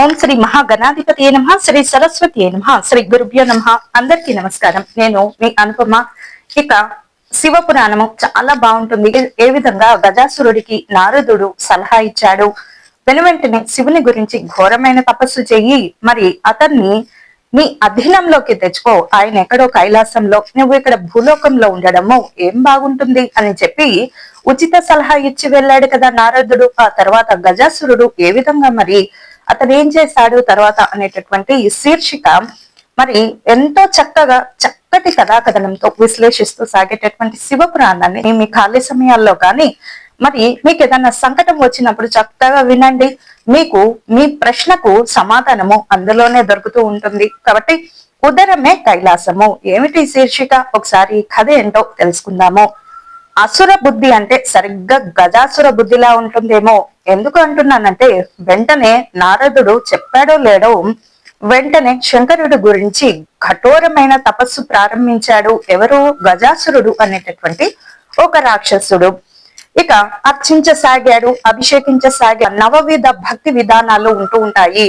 ఓం శ్రీ మహాగణాధిపతి నమ శ్రీ సరస్వతి నమ శ్రీ గురుభ్యో నమ. అందరికీ నమస్కారం. నేను మీ అనుపమ. ఇక శివ పురాణము చాలా బాగుంటుంది. ఏ విధంగా గజాసురుడికి నారదుడు సలహా ఇచ్చాడు? వెను వెంటనే శివుని గురించి ఘోరమైన తపస్సు చెయ్యి. మరి అతన్ని నీ అధీనంలోకి తెచ్చుకో. ఆయన ఎక్కడో కైలాసంలో నువ్వు ఇక్కడ భూలోకంలో ఉండడము ఏం బాగుంటుంది అని చెప్పి ఉచిత సలహా ఇచ్చి వెళ్ళాడు కదా నారదుడు. ఆ తర్వాత గజాసురుడు ఏ విధంగా మరి అతను ఏం చేశాడు తర్వాత అనేటటువంటి శీర్షిక మరి ఎంతో చక్కగా చక్కటి కథాకథనంతో విశ్లేషిస్తూ సాగేటటువంటి శివ పురాణాన్ని మీ ఖాళీ సమయాల్లో కానీ మరి మీకు ఏదైనా సంకటం వచ్చినప్పుడు చక్కగా వినండి. మీకు మీ ప్రశ్నకు సమాధానము అందులోనే దొరుకుతూ ఉంటుంది. కాబట్టి ఉదరమే కైలాసము. ఏమిటి శీర్షిక? ఒకసారి కథ ఏంటో తెలుసుకుందాము. అసుర బుద్ధి అంటే సరిగ్గా గజాసుర బుద్ధిలా ఉంటుందేమో. ఎందుకు అంటున్నానంటే వెంటనే నారదుడు చెప్పాడో లేడో వెంటనే శంకరుడు గురించి కఠోరమైన తపస్సు ప్రారంభించాడు. ఎవరు? గజాసురుడు అనేటటువంటి ఒక రాక్షసుడు. ఇక అర్చించసాగాడు అభిషేకించసాగా నవవిధ భక్తి విధానాలు ఉంటూ ఉంటాయి.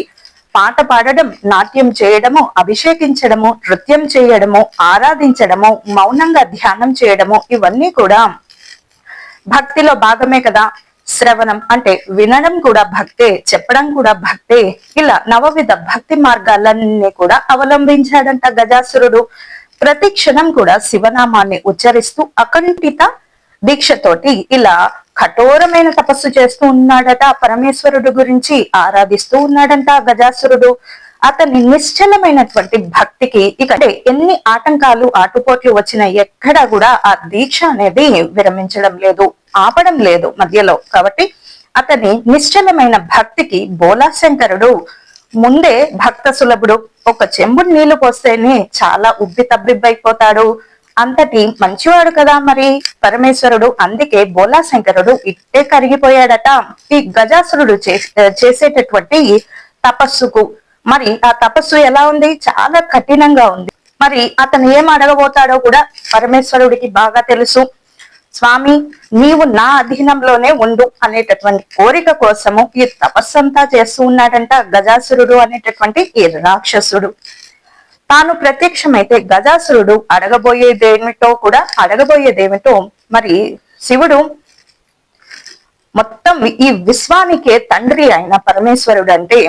పాట పాడడం నాట్యం చేయడము అభిషేకించడము నృత్యం చేయడము ఆరాధించడము మౌనంగా ధ్యానం చేయడము ఇవన్నీ కూడా భక్తిలో భాగమే కదా. శ్రవణం అంటే వినడం కూడా భక్తే చెప్పడం కూడా భక్తే. ఇలా నవవిధ భక్తి మార్గాలన్నీ కూడా అవలంబించాడంట గజాసురుడు. ప్రతి క్షణం కూడా శివనామాన్ని ఉచ్చరిస్తూ అకంఠిత దీక్షతోటి ఇలా కఠోరమైన తపస్సు చేస్తూ ఉన్నాడట పరమేశ్వరుడు గురించి ఆరాధిస్తూ ఉన్నాడంట గజాసురుడు. అతని నిశ్చలమైనటువంటి భక్తికి ఇక ఎన్ని ఆటంకాలు ఆటుపోట్లు వచ్చినా ఎక్కడా కూడా ఆ దీక్ష అనేది విరమించడం లేదు ఆపడం లేదు మధ్యలో. కాబట్టి అతని నిశ్చలమైన భక్తికి బోలాశంకరుడు ముందే భక్త సులభుడు ఒక చెంబుడు నీళ్ళు పోస్తేనే చాలా ఉబ్బి తబ్బిబ్బైపోతాడు అంతటి మంచివాడు కదా మరి? పరమేశ్వరుడు అందుకే బోలాశంకరుడు ఇట్టే కరిగిపోయాడట. ఈ గజాసురుడు చేసేటటువంటి తపస్సుకు. మరి ఆ తపస్సు ఎలా ఉంది? చాలా కఠినంగా ఉంది. మరి అతను ఏం అడగబోతాడో కూడా పరమేశ్వరుడికి బాగా తెలుసు. స్వామి నీవు నా అధీనంలోనే ఉండు అనేటటువంటి కోరిక కోసము ఈ తపస్సంతా చేస్తూ ఉన్నాడంట గజాసురుడు అనేటటువంటి ఈ రాక్షసుడు. తాను ప్రత్యక్షమైతే గజాసురుడు అడగబోయేదేమిటో కూడా అడగబోయేదేమిటో మరి శివుడు మొత్తం ఈ విశ్వానికే తండ్రి అయిన పరమేశ్వరుడు అంటే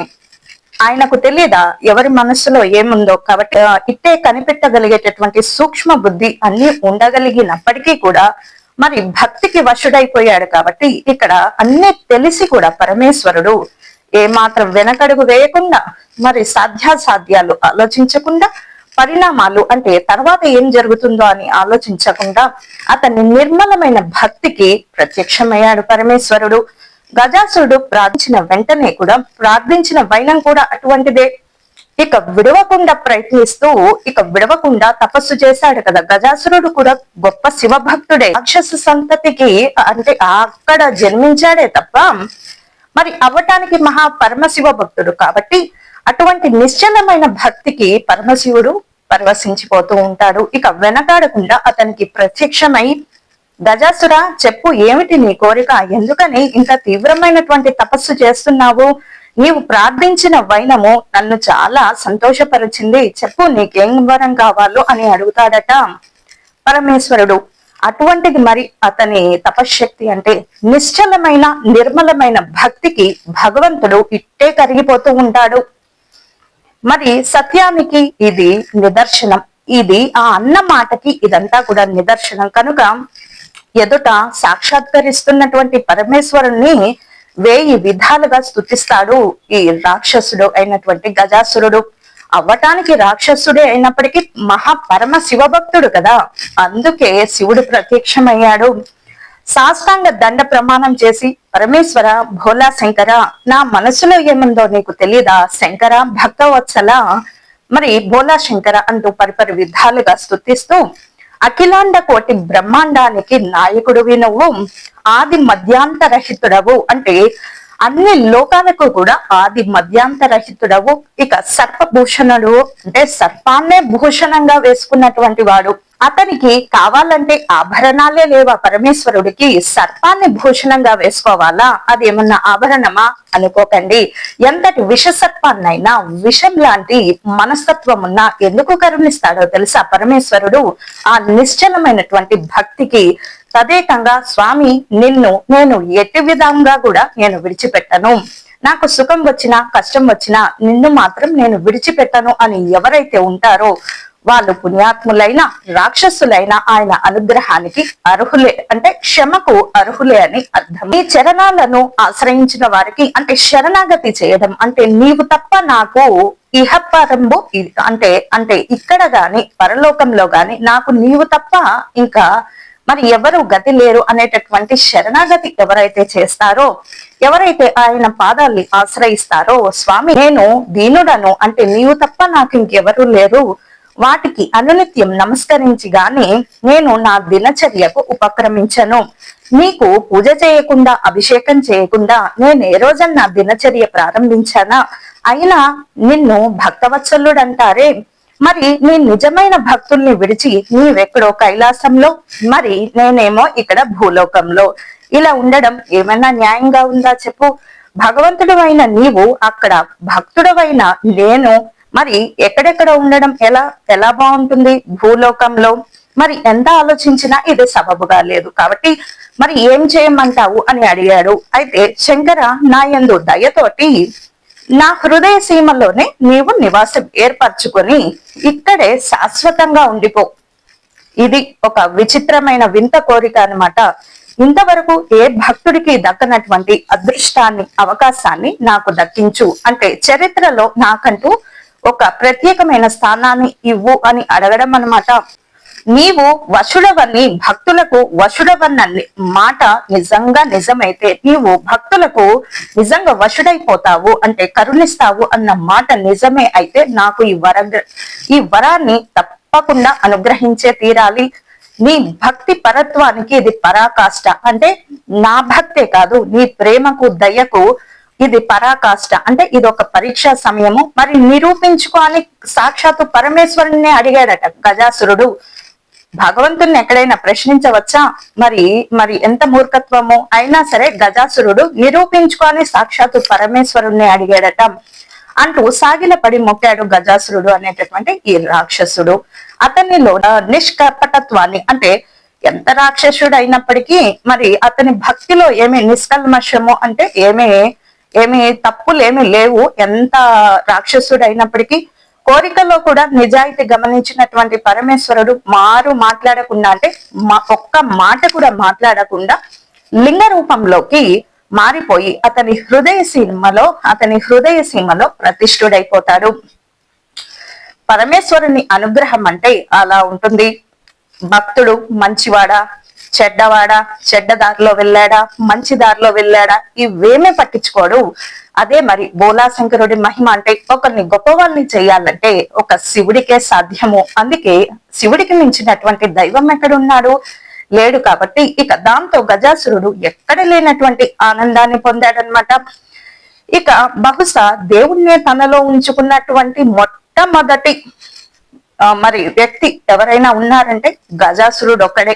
ఆయనకు తెలియదా? ఎవరి మనస్సులో ఏముందో? కాబట్టి ఇట్టే కనిపెట్టగలిగేటటువంటి సూక్ష్మ బుద్ధి అన్ని ఉండగలిగినప్పటికీ కూడా మరి భక్తికి వశుడైపోయాడు కాబట్టి ఇక్కడ అన్ని తెలిసి కూడా పరమేశ్వరుడు ఏమాత్రం వెనకడుగు వేయకుండా మరి సాధ్యాసాధ్యాలు ఆలోచించకుండా పరిణామాలు అంటే తర్వాత ఏం జరుగుతుందో అని ఆలోచించకుండా అతని నిర్మలమైన భక్తికి ప్రత్యక్షమయ్యాడు పరమేశ్వరుడు. గజాసురుడు ప్రార్థించిన వెంటనే కూడా ప్రార్థించిన వైనం కూడా అటువంటిదే. ఇక విడవకుండా ప్రయత్నిస్తూ ఇక విడవకుండా తపస్సు చేశాడు కదా గజాసురుడు కూడా గొప్ప శివభక్తుడే. రాక్షస సంతతికి అంటే అక్కడ జన్మించాడే తప్ప మరి అవ్వటానికి మహా పరమశివ భక్తుడు కాబట్టి అటువంటి నిశ్చలమైన భక్తికి పరమశివుడు పరవశించిపోతూ ఉంటాడు. ఇక వెనకాడకుండా అతనికి ప్రత్యక్షమై గజాసుర చెప్పు ఏమిటి నీ కోరిక? ఎందుకని ఇంత తీవ్రమైనటువంటి తపస్సు చేస్తున్నావు? నీవు ప్రార్థించిన వైనము నన్ను చాలా సంతోషపరిచింది. చెప్పు నీకేం వరం కావాలో అని అడుగుతాడట పరమేశ్వరుడు. అటువంటిది మరి అతని తపశ్శక్తి అంటే నిశ్చలమైన నిర్మలమైన భక్తికి భగవంతుడు ఇట్టే కరిగిపోతూ ఉంటాడు. మరి సత్యానికి ఇది నిదర్శనం. ఇది ఆ అన్న మాటకి ఇదంతా కూడా నిదర్శనం. కనుక ఎదుట సాక్షాత్కరిస్తున్నటువంటి పరమేశ్వరుణ్ణి వేయి విధాలుగా స్థుతిస్తాడు ఈ రాక్షసుడు అయినటువంటి గజాసురుడు. అవ్వటానికి రాక్షసుడే అయినప్పటికీ మహా పరమ శివభక్తుడు కదా. అందుకే శివుడు ప్రత్యక్షమయ్యాడు. సాష్టాంగ దండ ప్రమాణం చేసి పరమేశ్వర భోలా శంకర నా మనసులో ఏముందో నీకు తెలీదా? శంకర భక్తవత్సల? మరి భోలా శంకర అంటూ పరిపరి విధాలుగా స్థుతిస్తూ అఖిలాండ కోటి బ్రహ్మాండానికి నాయకుడివి నువ్వు. ఆది మధ్యాంతరహితుడవు అంటే అన్ని లోకాలకు కూడా ఆది మధ్యాంతరహితుడవు ఇక సర్పభూషణుడు అంటే సర్పాన్నే భూషణంగా వేసుకున్నటువంటి వాడు. అతనికి కావాలంటే ఆభరణాలే లేవా? పరమేశ్వరుడికి సర్పాన్ని భూషణంగా వేసుకోవాలా? అది ఏమన్నా ఆభరణమా? అనుకోకండి. ఎంతటి విష సర్పాన్నైనా విషం లాంటి మనస్తత్వం ఉన్నా ఎందుకు కరుణిస్తాడో తెలుసా? పరమేశ్వరుడు ఆ నిశ్చలమైనటువంటి భక్తికి తదేకంగా స్వామి నిన్ను నేను ఎట్టి విధంగా కూడా నేను విడిచిపెట్టను. నాకు సుఖం వచ్చినా కష్టం వచ్చినా నిన్ను మాత్రం నేను విడిచిపెట్టను అని ఎవరైతే ఉంటారో వాళ్ళు పుణ్యాత్ములైన రాక్షసులైన ఆయన అనుగ్రహానికి అర్హులే అంటే క్షమకు అర్హులే అని అర్థం. ఈ చరణాలను ఆశ్రయించిన వారికి అంటే శరణాగతి చేయడం అంటే నీవు తప్ప నాకు ఇహపరంబు అంటే అంటే ఇక్కడ గాని పరలోకంలో గాని నాకు నీవు తప్ప ఇంకా మరి ఎవరు గతి లేరు అనేటటువంటి శరణాగతి ఎవరైతే చేస్తారో ఎవరైతే ఆయన పాదాల్ని ఆశ్రయిస్తారో స్వామి నేను దీనుడను అంటే నీవు తప్ప నాకు ఇంకెవరు లేరు. వాటికి అనునిత్యం నమస్కరించిగానే నేను నా దినచర్యకు ఉపక్రమించను. నీకు పూజ చేయకుండా అభిషేకం చేయకుండా నేను ఏ రోజు నా దినచర్య ప్రారంభించానా? అయినా నిన్ను భక్తవత్సలుడంటారే. మరి నీ నిజమైన భక్తుల్ని విడిచి నీవెక్కడో కైలాసంలో? మరి నేనేమో ఇక్కడ భూలోకంలో. ఇలా ఉండడం ఏమైనా న్యాయంగా ఉందా చెప్పు. భగవంతుడు అయిన నీవు అక్కడ భక్తుడవైన నేను మరి ఎక్కడెక్కడ ఉండడం ఎలా ఎలా బాగుంటుంది భూలోకంలో? మరి ఎంత ఆలోచించినా ఇది సబబుగా లేదు. కాబట్టి మరి ఏం చేయమంటావు అని అడిగాడు. అయితే శంకర నా యందు దయతోటి నా హృదయ సీమలోనే నీవు నివాసం ఏర్పరచుకొని ఇక్కడే శాశ్వతంగా ఉండిపో. ఇది ఒక విచిత్రమైన వింత కోరిక అన్నమాట. ఇంతవరకు ఏ భక్తుడికి దక్కనటువంటి అదృష్టాన్ని అవకాశాన్ని నాకు దక్కించు. అంటే చరిత్రలో నాకంటూ ఒక ప్రత్యేకమైన స్థానాన్ని ఇవ్వు అని అడగడం అన్నమాట. నీవు వశుడవని భక్తులకు వశుడవన్న మాట నిజంగా నిజమైతే నీవు భక్తులకు నిజంగా వశుడైపోతావు అంటే కరుణిస్తావు అన్న మాట నిజమే అయితే నాకు ఈ వర ఈ వరాన్ని తప్పకుండా అనుగ్రహించే తీరాలి. నీ భక్తి పరత్వానికి ఇది పరాకాష్ట. అంటే నా భక్తే కాదు నీ ప్రేమకు దయకు ఇది పరాకాష్ట. అంటే ఇది ఒక పరీక్షా సమయము. మరి నిరూపించుకోని సాక్షాత్తు పరమేశ్వరుణ్ణి అడిగాడట గజాసురుడు. భగవంతుణ్ణి ఎక్కడైనా ప్రశ్నించవచ్చా? మరి మరి ఎంత మూర్ఖత్వము? అయినా సరే గజాసురుడు నిరూపించుకొని సాక్షాత్తు పరమేశ్వరుణ్ణి అడిగాడట. అంటూ సాగిలపడి మొక్కాడు గజాసురుడు అనేటటువంటి ఈ రాక్షసుడు. అతనిలో నిష్కపటత్వాన్ని అంటే ఎంత రాక్షసుడు అయినప్పటికీ మరి అతని భక్తిలో ఏమి నిష్కల్మషము అంటే ఏమి ఏమి తప్పులు ఏమి లేవు. ఎంత రాక్షసుడు అయినప్పటికీ కోరికలో కూడా నిజాయితీ గమనించినటువంటి పరమేశ్వరుడు మారు మాట్లాడకుండా అంటే మా- ఒక్క మాట కూడా మాట్లాడకుండా లింగ రూపంలోకి మారిపోయి అతని హృదయ సీమలో అతని హృదయ సీమలో ప్రతిష్ఠుడైపోతాడు. పరమేశ్వరుని అనుగ్రహం అంటే అలా ఉంటుంది. భక్తుడు మంచివాడా? చెడ్డవాడా చెడ్డ దారిలో వెళ్ళాడా మంచి దారిలో వెళ్ళాడా ఇవేమీ పట్టించుకోడు. అదే మరి బోలాశంకరుడి మహిమ అంటే ఒకరిని గొప్పవాళ్ళని చేయాలంటే ఒక శివుడికే సాధ్యము. అందుకే శివుడికి మించినటువంటి దైవం ఎక్కడున్నాడు? లేడు కాబట్టి ఇక దాంతో గజాసురుడు ఎక్కడ లేనటువంటి ఆనందాన్ని పొందాడనమాట ఇక బహుశా దేవుణ్ణి తనలో ఉంచుకున్నటువంటి మొట్టమొదటి మరి వ్యక్తి ఎవరైనా ఉన్నారంటే గజాసురుడు ఒక్కడే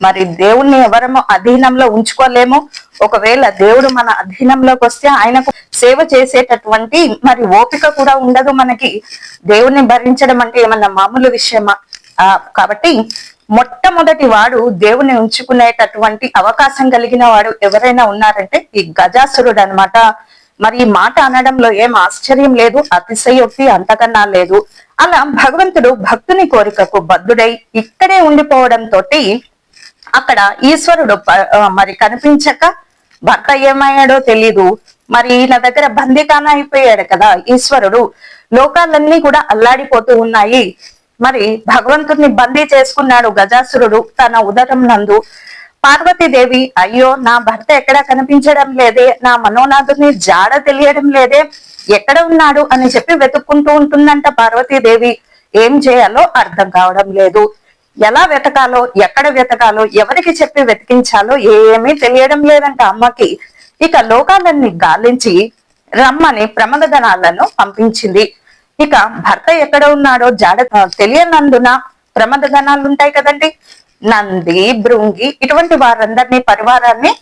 మరి దేవుణ్ణి ఎవరము అధీనంలో ఉంచుకోలేము. ఒకవేళ దేవుడు మన అధీనంలోకి వస్తే ఆయనకు సేవ చేసేటటువంటి మరి ఓపిక కూడా ఉండదు మనకి. దేవుణ్ణి భరించడం అంటే ఏమన్నా మామూలు విషయమా? ఆ, కాబట్టి మొట్టమొదటి వాడు దేవుని ఉంచుకునేటటువంటి అవకాశం కలిగిన వాడు ఎవరైనా ఉన్నారంటే ఈ గజాసురుడు అన్నమాట. మరి ఈ మాట అనడంలో ఏం ఆశ్చర్యం లేదు అతిశయోక్తి అంతకన్నా లేదు. అలా భగవంతుడు భక్తుని కోరికకు బద్దుడై ఇక్కడే ఉండిపోవడం తోటి అక్కడ ఈశ్వరుడు మరి కనిపించక భర్త ఏమయ్యాడో తెలీదు. మరి ఈయన దగ్గర బందీకాన అయిపోయాడు కదా ఈశ్వరుడు. లోకాలన్నీ కూడా అల్లాడిపోతూ ఉన్నాయి. మరి భగవంతుడిని బందీ చేసుకున్నాడు గజాసురుడు తన ఉదరం నందు. పార్వతీదేవి అయ్యో నా భర్త ఎక్కడ కనిపించడం లేదే. నా మనోనాథుని జాడ తెలియడం లేదే. ఎక్కడ ఉన్నాడు? అని చెప్పి వెతుక్కుంటూ ఉంటుందంట పార్వతీదేవి. ఏం చేయాలో అర్థం కావడం లేదు. ఎలా వెతకాలో ఎక్కడ వెతకాలో ఎవరికి చెప్పి వెతికించాలో ఏమీ తెలియడం లేదంట అమ్మకి. ఇక లోకాలన్నీ గాలించి రమ్మని ప్రమదగణాలను పంపించింది. ఇక భర్త ఎక్కడ ఉన్నాడో జాడ తెలియనందున ప్రమద గణాలు ఉంటాయి కదండి. నంది భృంగి ఇటువంటి వారందరినీ పరివారాన్ని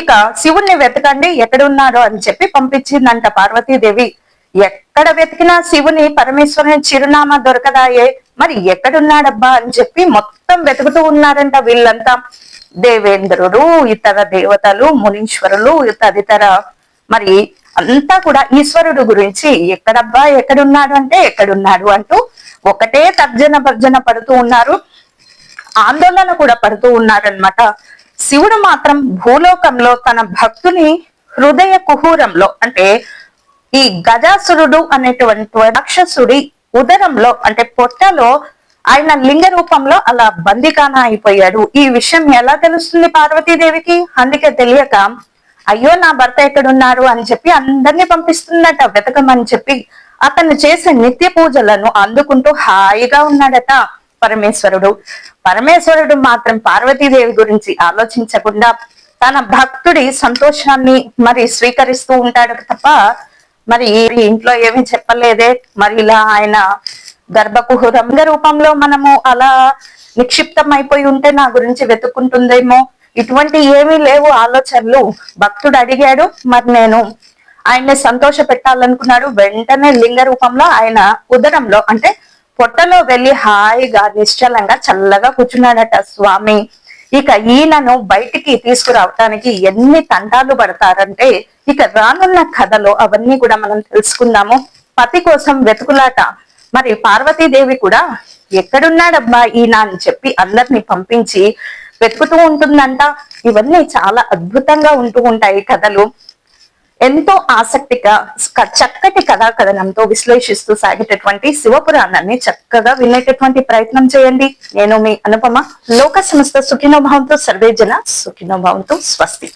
ఇక శివుణ్ణి వెతకండి ఎక్కడున్నాడో అని చెప్పి పంపించిందంట పార్వతీదేవి. ఎక్కడ వెతికినా శివుని పరమేశ్వరుని చిరునామా దొరకదాయే. మరి ఎక్కడున్నాడబ్బా అని చెప్పి మొత్తం వెతుకుతూ ఉన్నారంట వీళ్ళంతా. దేవేంద్రుడు ఇతర దేవతలు మునీశ్వరులు తదితర మరి అంతా కూడా ఈశ్వరుడు గురించి ఎక్కడబ్బా ఎక్కడున్నాడు అంటే ఎక్కడున్నాడు అంటూ ఒకటే తర్జన భర్జన పడుతూ ఉన్నారు. ఆందోళన కూడా పడుతూ ఉన్నారనమాట శివుడు మాత్రం భూలోకంలో తన భక్తుని హృదయ కుహూరంలో అంటే ఈ గజాసురుడు అనేటువంటి రాక్షసుడి ఉదరంలో అంటే పొట్టలో ఆయన లింగ రూపంలో అలా బందికాన అయిపోయాడు. ఈ విషయం ఎలా తెలుస్తుంది పార్వతీదేవికి? అందుకే తెలియక అయ్యో నా భర్త ఎక్కడున్నారు అని చెప్పి అందరినీ పంపిస్తుందట వెతకమని చెప్పి అతను చేసే నిత్య పూజలను అందుకుంటూ హాయిగా ఉన్నాడట పరమేశ్వరుడు. పరమేశ్వరుడు మాత్రం పార్వతీదేవి గురించి ఆలోచించకుండా తన భక్తుడి సంతోషాన్ని మరి స్వీకరిస్తూ ఉంటాడు తప్ప మరి ఇంట్లో ఏమీ చెప్పలేదే. మరి ఇలా ఆయన గర్భకుహురంగ రూపంలో మనము అలా నిక్షిప్తం అయిపోయి ఉంటే నా గురించి వెతుక్కుంటుందేమో. ఇటువంటి ఏమీ లేవు ఆలోచనలు. భక్తుడు అడిగాడు మరి నేను ఆయన్ని సంతోష పెట్టాలనుకున్నాడు. వెంటనే లింగ రూపంలో ఆయన ఉదరంలో అంటే పొట్టలో వెళ్ళి హాయిగా నిశ్చలంగా చల్లగా కూర్చున్నాడట స్వామి. ఇక ఈయనను బయటికి తీసుకురావటానికి ఎన్ని తండాలు పడతారంటే ఇక రానున్న కథలో అవన్నీ కూడా మనం తెలుసుకుందాము. పతి కోసం వెతుకులాట. మరి పార్వతీదేవి కూడా ఎక్కడున్నాడబ్బా ఈయన అని చెప్పి అందరిని పంపించి వెతుకుతూ ఉంటుందంట. ఇవన్నీ చాలా అద్భుతంగా ఉంటూ ఉంటాయి కథలు. ఎంతో ఆసక్తిగా చక్కటి కథా కథనంతో విశ్లేషిస్తూ సాగేటటువంటి శివపురాణాన్ని చక్కగా వినేటటువంటి ప్రయత్నం చేయండి. నేను మీ అనుపమ. లోక సంస్థ సుఖినోభావంతో సర్వేజన సుఖినోభావంతో స్వస్తి.